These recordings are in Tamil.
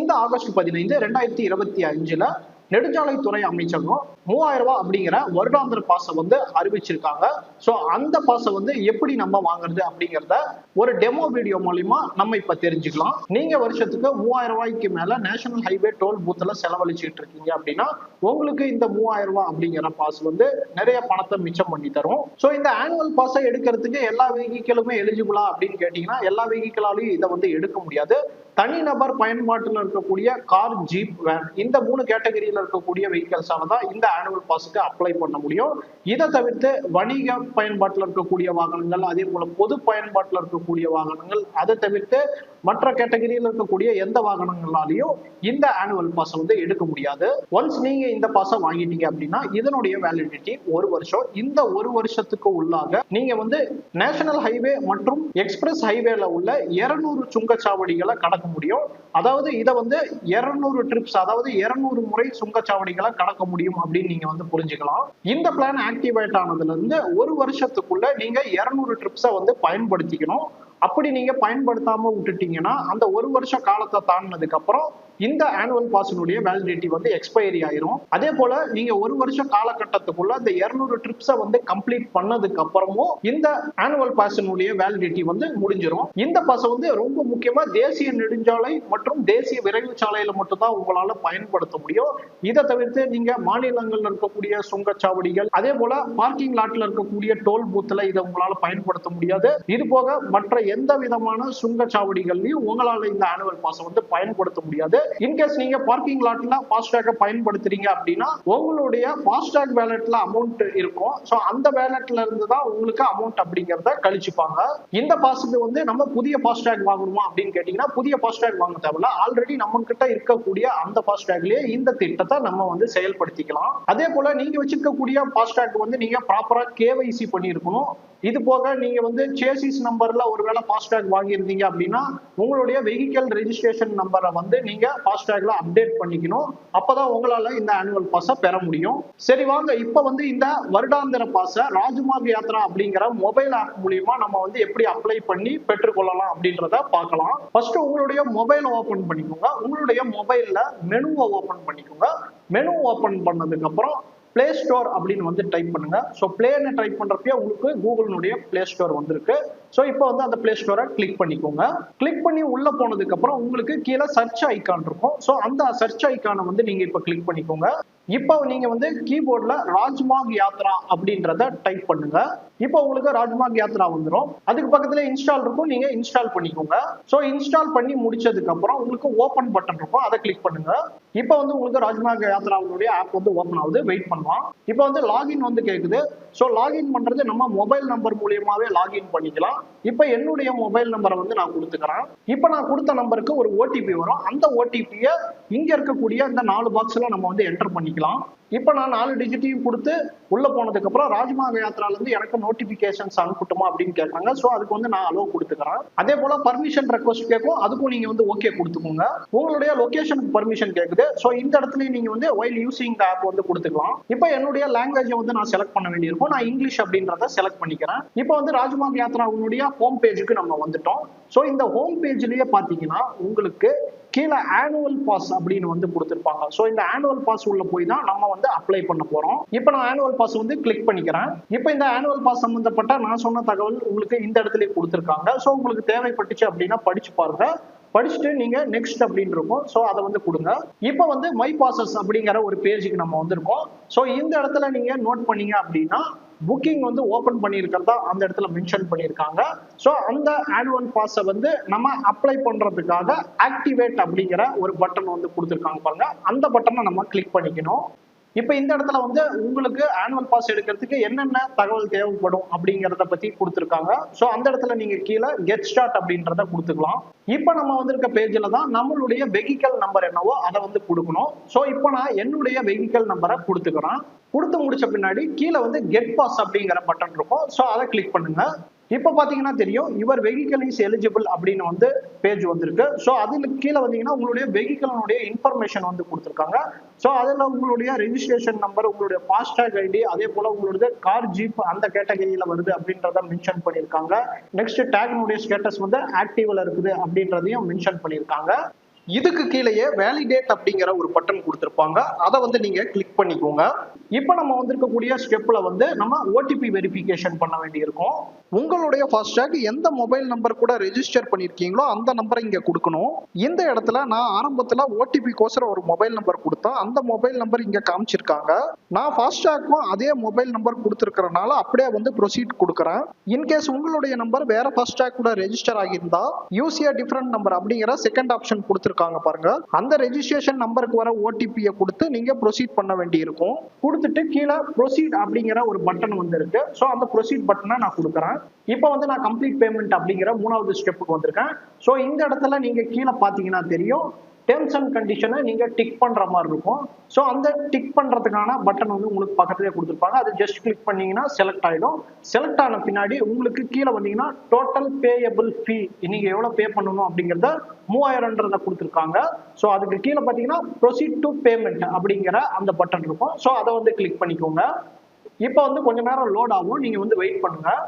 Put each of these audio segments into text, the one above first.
இந்த ஆகஸ்ட் பதினைந்து ரெண்டாயிரத்தி இருபத்தி அஞ்சுல நெடுஞ்சாலைத்துறை அமைச்சகம் மூவாயிரம் ரூபாய் அப்படிங்கிற வருடாந்திர பாசை வந்து அறிவிச்சிருக்காங்க. ஸோ அந்த பாசை வந்து எப்படி நம்ம வாங்குறது அப்படிங்கிறத ஒரு டெமோ வீடியோ மூலியமா நம்ம இப்ப தெரிஞ்சுக்கலாம். நீங்க வருஷத்துக்கு மூவாயிரம் ரூபாய்க்கு மேல நேஷனல் ஹைவே டோல் பூத்துல செலவழிச்சுட்டு இருக்கீங்க அப்படின்னா உங்களுக்கு இந்த மூவாயிரம் ரூபாய் அப்படிங்கிற பாஸ் வந்து நிறைய பணத்தை மிச்சம் பண்ணி தரும். ஸோ இந்த ஆனுவல் பாஸை எடுக்கிறதுக்கு எல்லா வெஹிக்கிளுமே எலிஜிபிளா அப்படின்னு கேட்டீங்கன்னா எல்லா வெஹிக்கிளாலையும் இதை வந்து எடுக்க முடியாது. தனிநபர் பயன்பாட்டில் இருக்கக்கூடிய கார் ஜீப் வேன் இந்த மூணு கேட்டகரியில் இருக்கக்கூடிய வெஹிக்கல்ஸால தான் இந்த ஆனுவல் பாஸுக்கு அப்ளை பண்ண முடியும். இதை தவிர்த்து வணிக பயன்பாட்டில் இருக்கக்கூடிய வாகனங்கள் அதே போல பொது பயன்பாட்டில் இருக்கக்கூடிய வாகனங்கள் அதை தவிர்த்து மற்ற கேட்டகரியில் இருக்கக்கூடிய எந்த வாகனங்களாலையும் இந்த ஆனுவல் பாஸ் வந்து எடுக்க முடியாது. ஒன்ஸ் நீங்க இந்த பாஸை வாங்கிட்டீங்க அப்படின்னா இதனுடைய வேலிடிட்டி ஒரு வருஷம். இந்த ஒரு வருஷத்துக்கு உள்ளாக நீங்க வந்து நேஷனல் ஹைவே மற்றும் எக்ஸ்பிரஸ் ஹைவேல உள்ள இருநூறு சுங்கச்சாவடிகளை கடக்க முடியும். அதாவது இதை வந்து இருநூறு ட்ரிப்ஸ் அதாவது இருநூறு முறை சுங்கச்சாவடிகளை கடக்க முடியும் அப்படின்னு நீங்க வந்து புரிஞ்சுக்கலாம். இந்த பிளான் ஆக்டிவேட் ஆனதுல இருந்து ஒரு வருஷத்துக்குள்ள நீங்க இருநூறு ட்ரிப்ஸை வந்து பயன்படுத்திக்கணும். அப்படி நீங்க பயன்படுத்தாம விட்டுட்டீங்கன்னா அந்த ஒரு வருஷ காலத்தை தாண்டினதுக்கு அப்புறம் இந்த ஆனுவல் பாஸினுடைய வேலிடிட்டி வந்து எக்ஸ்பைரி ஆயிரும். அதே போல நீங்க ஒரு வருஷம் காலகட்டத்துக்குள்ள இந்த இருநூறு ட்ரிப்ஸை வந்து கம்ப்ளீட் பண்ணதுக்கு அப்புறமும் இந்த ஆனுவல் பாஸினுடைய வேலிடிட்டி வந்து முடிஞ்சிரும். இந்த பாஸை வந்து ரொம்ப முக்கியமா தேசிய நெடுஞ்சாலை மற்றும் தேசிய விரைவு சாலையில மட்டும்தான் உங்களால பயன்படுத்த முடியும். இதை தவிர்த்து நீங்க மாநிலங்கள்ல இருக்கக்கூடிய சுங்கச்சாவடிகள் அதே போல பார்க்கிங் லாட்ல இருக்கக்கூடிய டோல் பூத்துல இதை உங்களால பயன்படுத்த முடியாது. இது போக மற்ற எந்த விதமான சுங்கச்சாவடிகள்லயும் உங்களால இந்த ஆனுவல் பாஸை வந்து பயன்படுத்த முடியாது. இன்கேஸ் நீங்க பார்க்கிங் லாட்ல ஃபாஸ்டேக பயன்படுத்துறீங்க அப்படின்னா உங்களுடைய ஃபாஸ்டேக் வேலட்ல அமௌண்ட் இருக்கும். ஸோ அந்த வேலட்ல இருந்து தான் உங்களுக்கு அமௌண்ட் அப்படிங்கிறத கழிச்சுப்பாங்க. இந்த பாஸுக்கு வந்து நம்ம புதிய ஃபாஸ்டேக் வாங்கணுமா அப்படின்னு கேட்டீங்கன்னா புதிய ஃபாஸ்டேக் வாங்க தேவையில்ல. ஆல்ரெடி நம்ம கிட்ட இருக்கக்கூடிய அந்த ஃபாஸ்டேக்லயே இந்த திட்டத்தை நம்ம வந்து செயல்படுத்திக்கலாம். அதே போல நீங்க வச்சிருக்கக்கூடிய ஃபாஸ்டேக் வந்து நீங்க ப்ராப்பரா கேவைசி பண்ணியிருக்கணும். இது போக நீங்க வந்து சேசிஸ் நம்பர்ல ஒருவேளை ஃபாஸ்டேக் வாங்கியிருந்தீங்க அப்படின்னா உங்களுடைய வெஹிக்கல் ரெஜிஸ்ட்ரேஷன் நம்பரை வந்து நீங்க ஃபாஸ்டேக்ல அப்டேட் பண்ணிக்கணும். அப்பதான் உங்களால இந்த ஆனுவல் பாஸை பெற முடியும். சரி வாங்க. இப்ப வந்து இந்த வருடாந்திர பாஸை ராஜ்மார்க் யாத்ரா அப்படிங்கிற மொபைல் ஆப் மூலியமா நம்ம வந்து எப்படி அப்ளை பண்ணி பெற்றுக்கொள்ளலாம் அப்படின்றத பார்க்கலாம். ஃபர்ஸ்ட் உங்களுடைய மொபைல் ஓபன் பண்ணிக்கோங்க. உங்களுடைய மொபைல்ல மெனுவை ஓபன் பண்ணிக்கோங்க. மெனு ஓபன் பண்ணதுக்கு அப்புறம் பிளே ஸ்டோர் அப்படின்னு வந்து டைப் பண்ணுங்க. ஸோ பிளேன்னு டைப் பண்றப்பயே உங்களுக்கு கூகுளினுடைய பிளே ஸ்டோர் வந்திருக்கு. ஸோ இப்போ வந்து அந்த பிளே ஸ்டோரை கிளிக் பண்ணிக்கோங்க. கிளிக் பண்ணி உள்ள போனதுக்கு அப்புறம் உங்களுக்கு கீழே சர்ச் ஐக்கான் இருக்கும். ஸோ அந்த சர்ச் ஐக்கானை வந்து நீங்க இப்போ கிளிக் பண்ணிக்கோங்க. இப்போ நீங்க வந்து கீபோர்ட்ல ராஜ்மார்க் யாத்ரா அப்படின்றத டைப் பண்ணுங்க. இப்போ உங்களுக்கு ராஜ்மார்க் யாத்ரா வந்துடும் அதுக்கு பக்கத்துல இன்ஸ்டால் இருக்கும். நீங்க இன்ஸ்டால் பண்ணிக்கோங்க. ஸோ இன்ஸ்டால் பண்ணி முடிச்சதுக்கு அப்புறம் உங்களுக்கு ஓப்பன் பட்டன் இருக்கும். அதை கிளிக் பண்ணுங்க. இப்போ வந்து உங்களுக்கு ராஜ்மார்க் யாத்ராவுடைய ஆப் வந்து ஓப்பன் ஆகுது. வெயிட் பண்ணலாம். இப்போ வந்து லாகின் வந்து கேட்குது ஸோ லாகின் பண்ணுறது நம்ம மொபைல் நம்பர் மூலியமாகவே லாகின் பண்ணிக்கலாம். இப்போ என்னுடைய மொபைல் நம்பரை வந்து நான் கொடுத்துக்கிறேன். இப்போ நான் கொடுத்த நம்பருக்கு ஒரு ஓடிபி வரும். அந்த ஓடிபியை இங்க இருக்கக்கூடிய இந்த நாலு பாக்ஸ்ல நம்ம வந்து என்டர் பண்ணிக்கலாம். இப்போ நான் நாலு டிஜிட்டையும் கொடுத்து உள்ள போனதுக்கு அப்புறம் ராஜ்மாக யாத்திரால இருந்து எனக்கு நோட்டிபிகேஷன்ஸ் அனுப்பட்டுமா அப்படின்னு கேட்கறாங்க ஸோ அதுக்கு வந்து நான் அலோவ் கொடுத்துக்கிறேன். அதே போல பர்மிஷன் ரெக்வஸ்ட் கேட்கும் அதுக்கும் நீங்க வந்து ஓகே கொடுத்துக்கோங்க. உங்களுடைய லொகேஷனுக்கு பர்மிஷன் கேட்குது ஸோ இந்த இடத்துல நீங்க வந்து ஒயில் யூசிங் த ஆப் வந்து கொடுத்துக்கலாம். இப்போ என்னுடைய லாங்குவேஜை வந்து நான் செலக்ட் பண்ண வேண்டியிருக்கும். நான் இங்கிலீஷ் அப்படின்றத செலக்ட் பண்ணிக்கிறேன். இப்போ வந்து ராஜ்மார்க் யாத்ராவுடைய ஹோம் பேஜுக்கு நம்ம வந்துட்டோம். ஸோ இந்த ஹோம் பேஜ்லயே பாத்தீங்கன்னா உங்களுக்கு கீழே ஆனுவல் பாஸ் அப்படின்னு வந்து கொடுத்துருப்பாங்க. ஸோ இந்த ஆனுவல் பாஸ் உள்ள போய் தான் நம்ம வந்து அப்ளை பண்ண போறோம். இப்போ நான் ஆனுவல் பாஸ் வந்து கிளிக் பண்ணிக்கிறேன். இப்போ இந்த ஆனுவல் பாஸ் சம்பந்தப்பட்ட நான் சொன்ன தகவல் உங்களுக்கு இந்த இடத்துல கொடுத்துருக்காங்க. ஸோ உங்களுக்கு தேவைப்பட்டுச்சு அப்படின்னா படிச்சு பாருங்க. படிச்சுட்டு நீங்க நெக்ஸ்ட் அப்படின்னு இருக்கும். ஸோ அதை வந்து கொடுங்க. இப்போ வந்து மை பாசஸ் அப்படிங்கிற ஒரு பேஜுக்கு நம்ம வந்திருக்கோம். ஸோ இந்த இடத்துல நீங்க நோட் பண்ணீங்க அப்படின்னா புக்கிங் வந்து ஓப்பன் பண்ணியிருக்கிறதா அந்த இடத்துல மென்ஷன் பண்ணியிருக்காங்க. ஸோ அந்த ஆனுவல் பாஸை வந்து நம்ம அப்ளை பண்ணுறதுக்காக ஆக்டிவேட் அப்படிங்கிற ஒரு பட்டன் வந்து கொடுத்துருக்காங்க பாருங்க. அந்த பட்டனை நம்ம கிளிக் பண்ணிக்கணும். இப்போ இந்த இடத்துல வந்து உங்களுக்கு ஆனுவல் பாஸ் எடுக்கிறதுக்கு என்னென்ன தகவல் தேவைப்படும் அப்படிங்கிறத பத்தி கொடுத்துருக்காங்க. ஸோ அந்த இடத்துல நீங்க கீழே கெட் ஸ்டார்ட் அப்படின்றத கொடுத்துக்கலாம். இப்போ நம்ம வந்திருக்க பேஜில் தான் நம்மளுடைய வெஹிக்கல் நம்பர் என்னவோ அதை வந்து கொடுக்கணும். ஸோ இப்போ நான் என்னுடைய வெஹிக்கல் நம்பரை கொடுத்துக்கிறேன். கொடுத்து முடிச்ச பின்னாடி கீழே வந்து கெட் பாஸ் அப்படிங்கிற பட்டன் இருக்கும். ஸோ அதை கிளிக் பண்ணுங்க. இப்போ பார்த்தீங்கன்னா தெரியும் யுவர் வெஹிக்கல் இஸ் எலிஜிபிள் அப்படின்னு வந்து பேஜ் வந்திருக்கு. ஸோ அதில் கீழே வந்தீங்கன்னா உங்களுடைய வெஹிக்கலினுடைய இன்ஃபர்மேஷன் வந்து கொடுத்துருக்காங்க. ஸோ அதில் உங்களுடைய ரெஜிஸ்ட்ரேஷன் நம்பர் உங்களுடைய ஃபாஸ்டாக் ஐடி அதே போல் உங்களுடைய கார் ஜீப் அந்த கேட்டகரியில் வருது அப்படின்றத மென்ஷன் பண்ணியிருக்காங்க. நெக்ஸ்ட் டேக்னுடைய ஸ்டேட்டஸ் வந்து ஆக்டிவில் இருக்குது அப்படின்றதையும் மென்ஷன் பண்ணியிருக்காங்க. இதுக்கு கீழேயே வேலிடேட் அப்படிங்கிற ஒரு பட்டன் கொடுத்துருப்பாங்க. அதை வந்து நீங்க கிளிக் பண்ணிக்கோங்க. இப்போ நம்ம வந்திருக்கக்கூடிய ஸ்டெப்ல வந்து நம்ம ஓடிபி வெரிஃபிகேஷன் பண்ண வேண்டியிருக்கும். உங்களுடைய ஃபாஸ்டாக் எந்த மொபைல் நம்பர் கூட ரெஜிஸ்டர் பண்ணியிருக்கீங்களோ அந்த நம்பரை இங்க கொடுக்கணும். இந்த இடத்துல நான் ஆரம்பத்துல ஓடிபி கோசரம் ஒரு மொபைல் நம்பர் கொடுத்தேன். அந்த மொபைல் நம்பர் இங்க காமிச்சிருக்காங்க. நான் ஃபாஸ்டாக்கும் அதே மொபைல் நம்பர் கொடுத்துருக்கறனால அப்படியே வந்து ப்ரொசீட் கொடுக்குறேன். இன்கேஸ் உங்களுடைய நம்பர் வேற ஃபாஸ்டாக் கூட ரெஜிஸ்டர் ஆகியிருந்தா யூஸ் டிஃப்ரெண்ட் நம்பர் அப்படிங்கிற செகண்ட் ஆப்ஷன் கொடுத்துருக்காங்க பாருங்க. அந்த ரெஜிஸ்ட்ரேஷன் நம்பருக்கு வர ஓடிபியை கொடுத்து நீங்க ப்ரொசீட் பண்ண வேண்டியிருக்கும். கொடுத்துட்டு கீழே ப்ரொசீட் அப்படிங்கிற ஒரு பட்டன் வந்து இருக்கு ஸோ அந்த ப்ரொசீட் பட்டனை நான் கொடுக்குறேன். இப்போ வந்து நான் கம்ப்ளீட் பேமெண்ட் அப்படிங்கிற மூணாவது ஸ்டெப்புக்கு வந்திருக்கேன். ஸோ இந்த இடத்துல நீங்க கீழே பார்த்தீங்கன்னா தெரியும். டேர்ம்ஸ் அண்ட் கண்டிஷனை நீங்கள் டிக் பண்ணுற மாதிரி இருக்கும். ஸோ அந்த டிக் பண்ணுறதுக்கான பட்டன் வந்து உங்களுக்கு பக்கத்துலேயே கொடுத்துருப்பாங்க. அது ஜஸ்ட் கிளிக் பண்ணீங்கன்னா செலக்ட் ஆயிடும். செலக்ட் ஆன பின்னாடி உங்களுக்கு கீழே வந்தீங்கன்னா டோட்டல் பேயபிள் ஃபீ நீங்கள் எவ்வளோ பே பண்ணணும் அப்படிங்கிறத மூவாயிரம்ன்றத கொடுத்துருக்காங்க. ஸோ அதுக்கு கீழே பார்த்தீங்கன்னா ப்ரொசீட் டு பேமெண்ட் அப்படிங்கிற அந்த பட்டன் இருக்கும். ஸோ அதை வந்து கிளிக் பண்ணிக்கோங்க. இப்போ வந்து கொஞ்ச நேரம் லோட் ஆகும். நீங்கள் வந்து வெயிட் பண்ணுங்கள்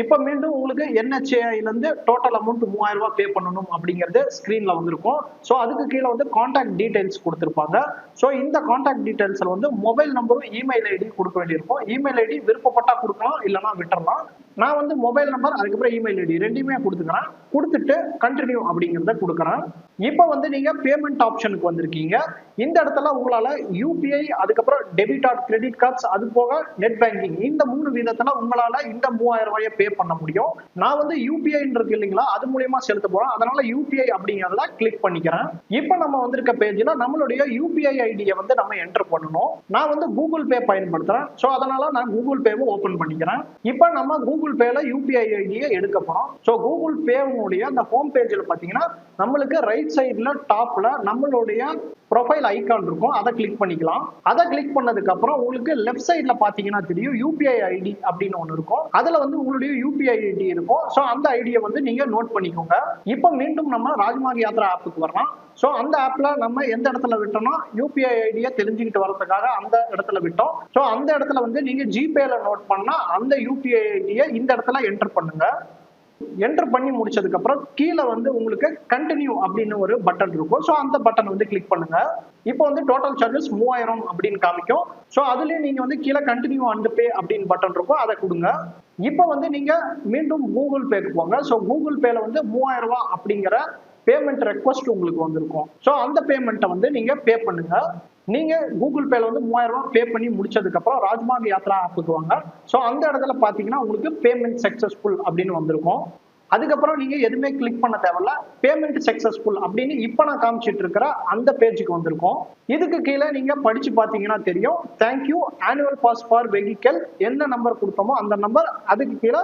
இப்போ மீண்டும் உங்களுக்கு NHAI-ல இருந்து டோட்டல் அமௌண்ட் மூவாயிரம் ரூபாய் பே பண்ணணும் அப்படிங்கிறது ஸ்க்ரீனில் வந்திருக்கும். ஸோ அதுக்கு கீழே வந்து காண்டாக்ட் டீடைல்ஸ் கொடுத்துருப்பாங்க. ஸோ இந்த காண்டாக்ட் டீடைல்ஸ்ல வந்து மொபைல் நம்பரும் இமெயில் ஐடி கொடுக்க வேண்டியிருக்கும். இமெயில் ஐடி விருப்பப்பட்டா கொடுக்கலாம் இல்லைன்னா விட்டுறலாம். நான் வந்து மொபைல் நம்பர் அதுக்கப்புறம் இமெயில் ஐடி ரெண்டுமே கொடுத்துக்கிறேன். கொடுத்துட்டு கண்டினியூ அப்படிங்கிறத கொடுக்குறேன். இப்போ வந்து நீங்க பேமெண்ட் ஆப்ஷனுக்கு வந்திருக்கீங்க. இந்த இடத்துல உங்களால யூபிஐ அதுக்கப்புறம் டெபிட் ஆர் கிரெடிட் கார்ட்ஸ் அது போக நெட் பேங்கிங் இந்த மூணு விதத்துல உங்களால இந்த மூவாயிரம் ரூபாயை பே பண்ண முடியும். நான் வந்து யூபிஐன்றது இல்லைங்களா அது மூலியமா செலுத்த போறேன். அதனால யூபிஐ அப்படிங்கிறத கிளிக் பண்ணிக்கிறேன். இப்போ நம்ம வந்திருக்க பேஜ்ல நம்மளுடைய யூபிஐ ஐடியை வந்து நம்ம என்டர் பண்ணணும். நான் வந்து கூகுள் பே பயன்படுத்துறேன். ஸோ அதனால நான் கூகுள் பேவும் ஓபன் பண்ணிக்கிறேன். இப்போ நம்ம கூகுள் கூகுள் பேல யூபிஐ ஐடியை எடுக்க போறோம் ஸோ கூகுள் பேனுடைய அந்த ஹோம் பேஜில் பார்த்தீங்கன்னா நம்மளுக்கு ரைட் சைடில் டாப்ல நம்மளுடைய ப்ரொஃபைல் ஐக்கான் இருக்கும். அதை கிளிக் பண்ணிக்கலாம். அதை கிளிக் பண்ணதுக்கு அப்புறம் உங்களுக்கு லெஃப்ட் சைடில் பாத்தீங்கன்னா தெரியும் யூபிஐ ஐடி அப்படின்னு ஒன்று இருக்கும். அதுல வந்து உங்களுடைய யூபிஐ ஐடி இருக்கும். ஸோ அந்த ஐடியை வந்து நீங்க நோட் பண்ணிக்கோங்க. இப்போ மீண்டும் நம்ம ராஜ்மார்க் யாத்ரா ஆப்புக்கு வரலாம். ஸோ அந்த ஆப்ல நம்ம எந்த இடத்துல விட்டோம்னா யூபிஐ ஐடியை தெரிஞ்சுக்கிட்டு வரதுக்காக அந்த இடத்துல விட்டோம். ஸோ அந்த இடத்துல வந்து நீங்க ஜிபேல நோட் பண்ணா அந்த யூபிஐ ஐடியை இந்த இடத்துல என்டர் பண்ணுங்க. என்டர் பண்ணி முடிச்சதுக்கு அப்புறம் கீழே வந்து உங்களுக்கு கண்டினியூ அப்படின்னு ஒரு பட்டன் இருக்கும். ஸோ அந்த பட்டன் வந்து கிளிக் பண்ணுங்க. இப்போ வந்து டோட்டல் சார்ஜஸ் மூவாயிரம் அப்படின்னு காமிக்கும். ஸோ அதுலயே நீங்க வந்து கீழே கண்டினியூ அண்ட் பே அப்படின்னு பட்டன் இருக்கும். அதை கொடுங்க. இப்போ வந்து நீங்க மீண்டும் கூகுள் பேக்கு போங்க. ஸோ கூகுள் பேல வந்து மூவாயிரம் ரூபா அப்படிங்கிற பேமெண்ட் ரெக்வஸ்ட் உங்களுக்கு வந்திருக்கும். ஸோ அந்த பேமெண்ட்டை வந்து நீங்க பே பண்ணுங்க. நீங்க கூகுள் பேல வந்து மூவாயிரம் ரூபாய் பே பண்ணி முடிச்சதுக்கு அப்புறம் ராஜ்மார்க் யாத்ரா ஆப்புக்கு வாங்க. ஸோ அந்த இடத்துல பாத்தீங்கன்னா உங்களுக்கு பேமெண்ட் சக்சஸ்ஃபுல் அப்படின்னு வந்திருக்கும். அதுக்கப்புறம் நீங்க எதுவுமே கிளிக் பண்ண தேவையில்ல. பேமெண்ட் சக்சஸ்ஃபுல் அப்படின்னு இப்போ நான் காமிச்சிட்டு இருக்கிற அந்த பேஜுக்கு வந்திருக்கும். இதுக்கு கீழே நீங்க படிச்சு பாத்தீங்கன்னா தெரியும். Thank you annual pass for vehicle என்ன நம்பர் கொடுத்தோமோ அந்த நம்பர் அதுக்கு கீழே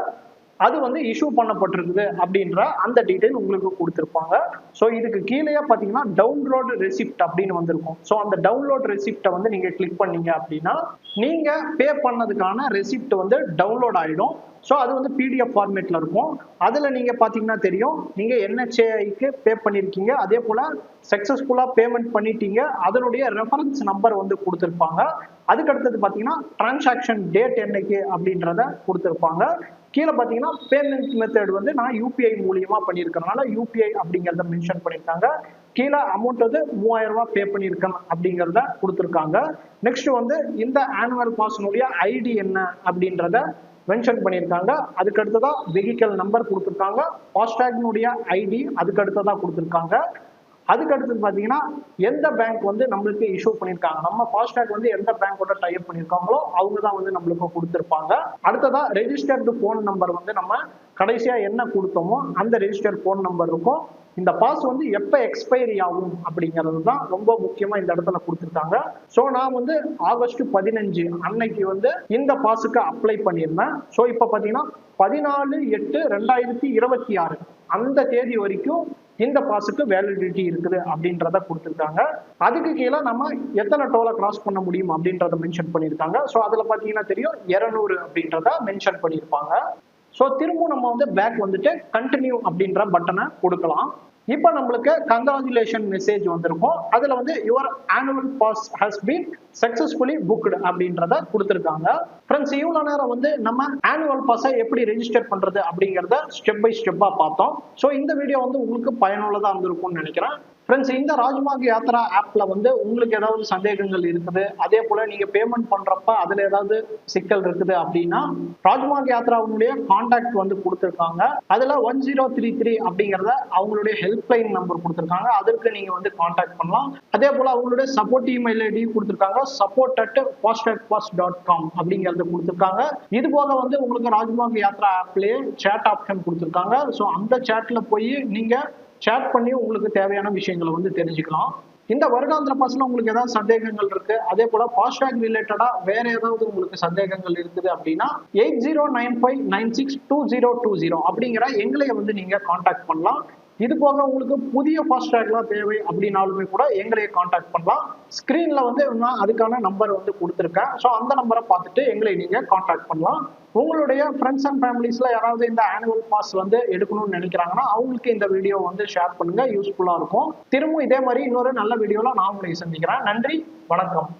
அது வந்து இஷ்யூ பண்ணப்பட்டிருக்குது அப்படின்ற அந்த டீடைல் உங்களுக்கு கொடுத்துருப்பாங்க. ஸோ இதுக்கு கீழே பார்த்தீங்கன்னா டவுன்லோட் ரெசிப்ட் அப்படின்னு வந்திருக்கும். ஸோ அந்த டவுன்லோட் ரெசிப்டை வந்து நீங்கள் கிளிக் பண்ணீங்க அப்படின்னா நீங்கள் பே பண்ணதுக்கான ரெசிப்ட் வந்து டவுன்லோட் ஆகிடும் ஸோ அது வந்து பிடிஎஃப் ஃபார்மேட்டில் இருக்கும். அதில் நீங்கள் பார்த்தீங்கன்னா தெரியும் நீங்கள் என்ஹெச்ஏஐக்கு பே பண்ணியிருக்கீங்க அதே போல் சக்ஸஸ்ஃபுல்லாக பேமெண்ட் பண்ணிட்டீங்க. அதனுடைய ரெஃபரன்ஸ் நம்பர் வந்து கொடுத்துருப்பாங்க. அதுக்கடுத்தது பார்த்தீங்கன்னா டிரான்சாக்ஷன் டேட் என்னைக்கு அப்படின்றத கொடுத்துருப்பாங்க. கீழே பார்த்தீங்கன்னா பேமெண்ட் மெத்தட் வந்து நான் யூபிஐ மூலியமா பண்ணியிருக்கறனால யூபிஐ அப்படிங்கிறத மென்ஷன் பண்ணியிருக்காங்க. கீழே அமௌண்ட் வந்து மூவாயிரம் ரூபாய் பே பண்ணியிருக்கேன் அப்படிங்கிறத கொடுத்துருக்காங்க. நெக்ஸ்ட் வந்து இந்த ஆனுவல் பாஸ்னுடைய ஐடி என்ன அப்படின்றத மென்ஷன் பண்ணியிருக்காங்க. அதுக்கு அடுத்ததாக வெஹிக்கல் நம்பர் கொடுத்துருக்காங்க. ஃபாஸ்டாக்னுடைய ஐடி அதுக்கு அடுத்ததாக கொடுத்துருக்காங்க. அதுக்கு அடுத்தது பார்த்தீங்கன்னா எந்த பேங்க் வந்து நம்மளுக்கு இஷ்யூ பண்ணியிருக்காங்க? நம்ம ஃபாஸ்டாக் வந்து எந்த பேங்க்கோட டைப் பண்ணியிருக்காங்களோ அவங்க தான் வந்து நம்மளுக்கு கொடுத்துருப்பாங்க. அடுத்ததா ரெஜிஸ்டர்டு ஃபோன் நம்பர் வந்து நம்ம கடைசியாக என்ன கொடுத்தோமோ அந்த ரெஜிஸ்டர் ஃபோன் நம்பர் இருக்கும். இந்த பாஸ் வந்து எப்போ எக்ஸ்பைரி ஆகும் அப்படிங்கிறது தான் ரொம்ப முக்கியமாக இந்த இடத்துல கொடுத்துருக்காங்க. ஸோ நான் வந்து ஆகஸ்ட் பதினஞ்சு அன்னைக்கு வந்து இந்த பாஸுக்கு அப்ளை பண்ணியிருந்தேன். ஸோ இப்போ பார்த்தீங்கன்னா பதினாலு எட்டு ரெண்டாயிரத்தி இருபத்தி ஆறு அந்த தேதி வரைக்கும் இந்த பாஸுக்கு வேலிடிட்டி இருக்குது அப்படின்றத கொடுத்துருக்காங்க. அதுக்கு கீழே நம்ம எத்தனை டோலை கிராஸ் பண்ண முடியும் அப்படின்றத மென்ஷன் பண்ணியிருக்காங்க. ஸோ அதில் பார்த்தீங்கன்னா தெரியும் இரநூறு அப்படின்றத மென்ஷன் பண்ணியிருப்பாங்க. ஸோ திரும்பவும் நம்ம வந்து பேக் வந்துட்டு கண்டினியூ அப்படின்ற பட்டனை கொடுக்கலாம். இப்போ நம்மளுக்கு கங்க்ராச்சுலேஷன் மெசேஜ் வந்திருக்கும். அதுல வந்து your annual pass has been successfully booked அப்படின்றத கொடுத்துருக்காங்க. ஃப்ரெண்ட்ஸ் இவ்வளோ நேரம் வந்து நம்ம ஆனுவல் பாஸை எப்படி ரெஜிஸ்டர் பண்ணுறது அப்படிங்கிறத ஸ்டெப் பை ஸ்டெப்பாக பார்த்தோம். ஸோ இந்த வீடியோ வந்து உங்களுக்கு பயனுள்ளதாக இருந்திருக்கும்னு நினைக்கிறேன். ஃப்ரெண்ட்ஸ் இந்த ராஜ்மார்க் யாத்ரா ஆப்ல வந்து உங்களுக்கு ஏதாவது சந்தேகங்கள் இருக்குது அதே போல நீங்க பேமெண்ட் பண்றப்ப அதுல ஏதாவது சிக்கல் இருக்குது அப்படின்னா ராஜ்மார்க் யாத்ராவுடைய கான்டாக்ட் வந்து கொடுத்துருக்காங்க. அதுல ஒன் ஜீரோ த்ரீ த்ரீ அப்படிங்கிறத அவங்களுடைய ஹெல்ப்லைன் நம்பர் கொடுத்துருக்காங்க. அதற்கு நீங்க வந்து கான்டாக்ட் பண்ணலாம். அதே போல அவங்களுடைய சப்போர்ட் இமெயில் ஐடி கொடுத்துருக்காங்க. Support at FASTag fast dot com அப்படிங்கிறது கொடுத்துருக்காங்க. இது போக வந்து உங்களுக்கு ராஜ்மார்க் யாத்ரா ஆப்லயே சேட் ஆப்ஷன் கொடுத்துருக்காங்க. ஸோ அந்த சேட்ல போய் நீங்க சேட் பண்ணி உங்களுக்கு தேவையான விஷயங்களை வந்து தெரிஞ்சுக்கலாம். இந்த வருடாந்திர பாஸ்ல உங்களுக்கு ஏதாவது சந்தேகங்கள் இருக்கு அதே போல ஃபாஸ்டாக் ரிலேட்டடா வேற ஏதாவது உங்களுக்கு சந்தேகங்கள் இருக்குது அப்படின்னா eight zero nine five nine six two zero two zero அப்படிங்கிற எங்களை வந்து நீங்க காண்டாக்ட் பண்ணலாம். இது போக உங்களுக்கு புதிய ஃபாஸ்டாக்லாம் தேவை அப்படின்னாலுமே கூட எங்களையே காண்டாக்ட் பண்ணலாம். ஸ்க்ரீனில் வந்து நான் அதுக்கான நம்பர் வந்து கொடுத்துருக்கேன். ஸோ அந்த நம்பரை பார்த்துட்டு எங்களை நீங்கள் காண்டாக்ட் பண்ணலாம். உங்களுடைய ஃப்ரெண்ட்ஸ் அண்ட் ஃபேமிலிஸில் யாராவது இந்த ஆனுவல் பாஸ் வந்து எடுக்கணும்னு நினைக்கிறாங்கன்னா அவங்களுக்கு இந்த வீடியோ வந்து ஷேர் பண்ணுங்கள் யூஸ்ஃபுல்லாக இருக்கும். திரும்பவும் இதே மாதிரி இன்னொரு நல்ல வீடியோவில் நான் உங்களை சந்திக்கிறேன். நன்றி. வணக்கம்.